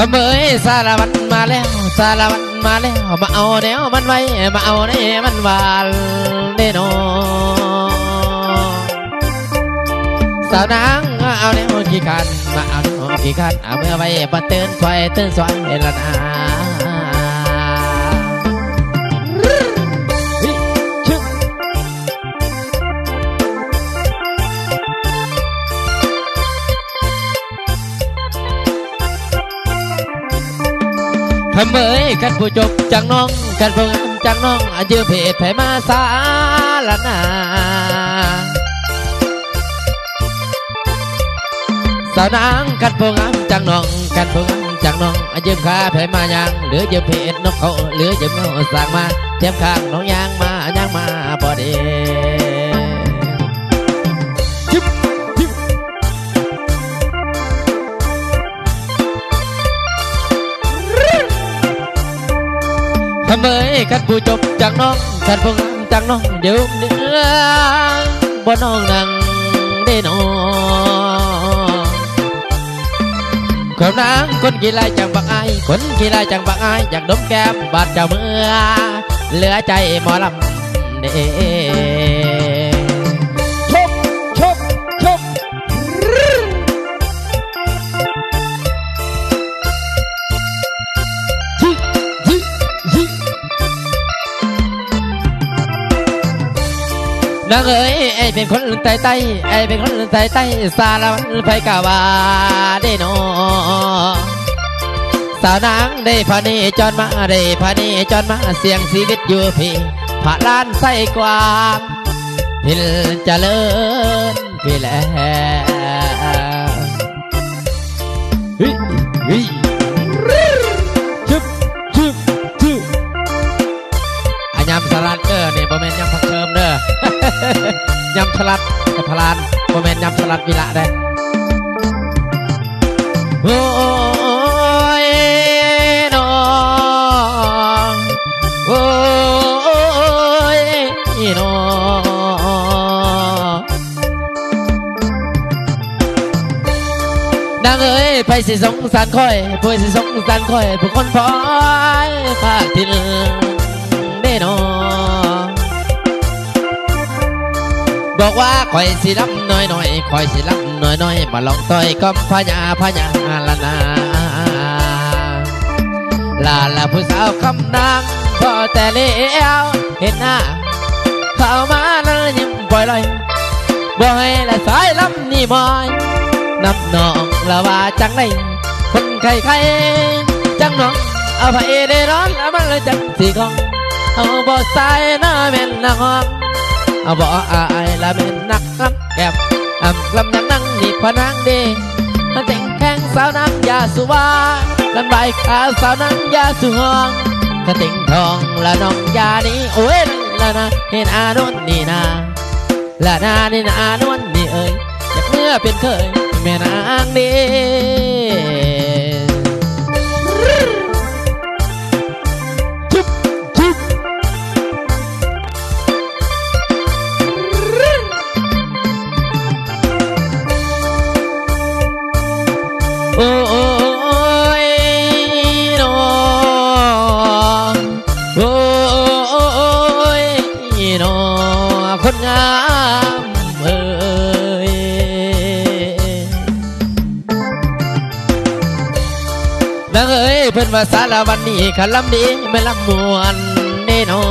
ขเมยสารวันมาแล้วสารวันมาแล้วมาเอาแนวมันไว้มาเอาแนวมันวานเด่นอสาวนางเอาแนวขี้ขันมาเอาแนวขี้ขันเอาเมื่อไว้ปะเตือนซอยเตือนสอยลนา ขเมยกันผู้จบจังน้องกันผู้งามจังน้องอายืเพศไผมาสาลนาสาวนางกันผู้งามจังน้องกันผู้งามจังน้องอายืมขาไผมายังเหลือยืมเพศนกเขาเหลือยืมเงาสางมาเทียมข้างน้องยางมายังมาพอดี เมยขันผู้จบจากน้องขันผู้งามจากน้องยืมเนื้อบ่น้องนั่งได้นอคนนางคนกี่ลายจังบักอายคนกี่ลายจังบักอายอยากดมแก้มบาดเจ้าเมื่อเหลือใจหมอลำเด้ นางเอ๋ยไอเป็นคนไต่ไต่ไอเป็นคนไต่ไต่สารวันไปกาวาได้นอสาวนางได้พานีจอนมาได้พานีจอนมาเสียงชีวิตอยู่พี่ผาล้านใส่กวางพิลเจริญพี่แหล้วเฮ้ยำสลัดเออเนี่ยโมเมนยำผักเคิมเด้อยำสลัดกับพลานโมเมนยำสลัดวิละได้โอ้ยน้องโอ้ยน้องนางเอ้ยไปสิสงสารคอยไปสิสงสารคอยผู้คนพอยข้าทิน บอกว่าคอยสิลำน้อยหน่อยคอยสิลำน้อยน้อยมาลองต่อยก็พญาพญาละนาลาละผู้สาวคำนางพอแต่เลี้ยวเห็นหน้า เข้ามาแล้วยิ้มปล่อยลอยบ่ให้ละสายลำนี่มอยน้ำนองละว่าจังไดคนไข้ไข้จังน้องเอาไปได้ร้อนแล้วมันเลยจังสีของเอาบ่ใส่หน้าแม่นนักห้อง บ่อายละเป็นนักกำแก็บอำกลำนังนั่งนี่พนังเดมาแต่งแข้งสาวนางยาสุวาลันใบขาสาวนางยาสุหองกระติ่งทองละน้องยานี่โอ้ยละนะเห็นอานนนี่นาละนานี่นาอานนนี่เอ้ยอยากเมื่อเป็นเคยแม่นางเด นางเอ้ยเพิ่นว่าสารวันนี้ขันลำดีไม่ลำมวนแน่นอ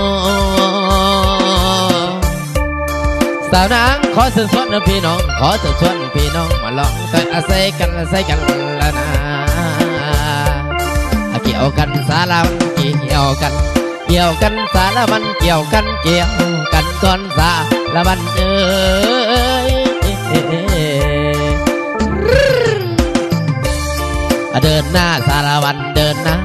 นสาวนางขอเชิญชวนพี่น้อง ขอเชิญชวนพี่น้องมาลองกันอาศัยกันอาศัยกันละนะเกี่ยวกันสารวันเกี่ยวกัน เกี่ยวกันสารวันเกี่ยวกันเกี่ยวกันก่อนสารวันเอ้ย เดินหน้าสารวันเดินหน้า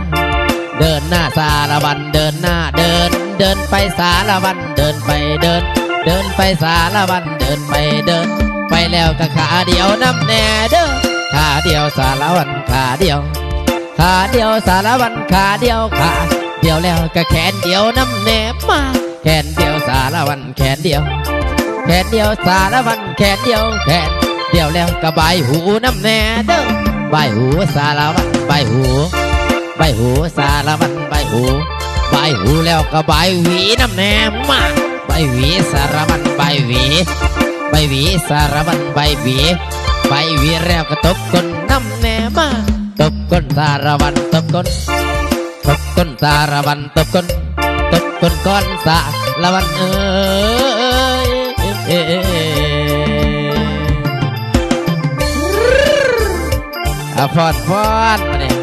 เดินหน้าสารวันเดินหน้าเดิน เดินไปสารวันเดินไปเดิน เดินไปสารวันเดินไปเดิน ไปแล้วก็ขาเดียวน้ำแน่เด้อขาเดียวสารวันขาเดียว ขาเดียวสารวันขาเดียวขาเดียวแล้วก็แขนเดียวน้ำแหนมมา แขนเดียวสารวันแขนเดียว แขนเดียวสารวันแขนเดียวแขนเดียวแล้วก็ใบหูน้ำแหน่เด้อ ใบหูสารวันใบหู ใบหูสารวันใบหู ใบหูแล้วก็ใบหวีน้ำแหนมมาใบหวีสารวันใบหวี ใบหวีสารวันใบหวีใบหวีแล้วก็ตบก้นน้ำแหนมมาตบก้นสารวันตบก้นตบก้นสารวันตบก้นตบก้นก้อนสารวันเอ้ยเออ อะฟอดฟอดมาเนี่ย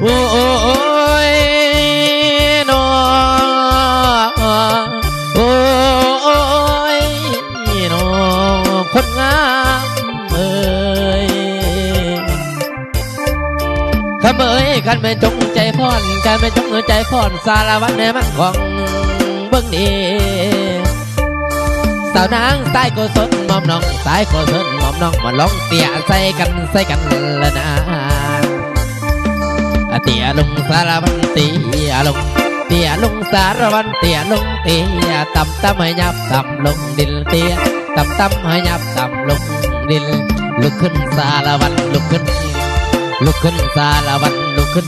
โอ้โอ้ คำเอ้ยกันเป็นจงใจพอนกันเป็นจงใจพอนสารวัตรในมันของเบิ่งดีสาวนางสายก็สนมอมน้องสายก็สนมอมน้องมาลองเตี่ยใส่กันใส่กันละนะเตียลุงสารวันเตียลุงเตียลุงสารวันเตียลุงเตียต่ำต่ำให้ยับต่ำลงดินเตียต่ำต่ำให้ยับต่ำลงดินลุกขึ้นสารวันลุกขึ้น ลุกขึ้นสารวันลุกขึ้น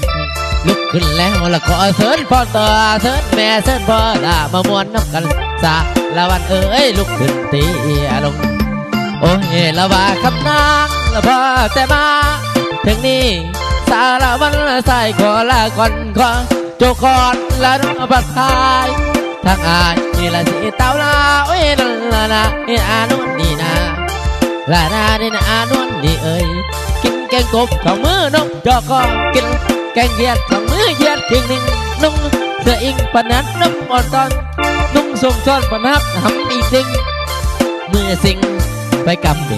ลุกขึ้นแล้วละขอเสิร์นพ่อต่อเสิร์นแม่เสิร์นพ่อลามามวนน้ำกันสารวันเอ้ยลุกขึ้นตีลงโอ้ยละว่าคำนางละพ่อแต่มาถึงนี่สารวันละใส่ขอละก่อนขอโจกอนละน้องบัดทายทางอายนี่ละสิเต้าลาโอ้ยนั่นละนะนี่อานุนนี่นะลานานี่นะอานุนนี่เอ้ย งกบสองมือนกจอกก็กินแกงเย็ดสองมือเย็ดเพียงหนึ่งนุ่งเสื้ออิงปนัดน้ำอ่อนตอนนุ่งส่งช้อนปนัดทำอีกสิ่งมือสิ่งไปกับเด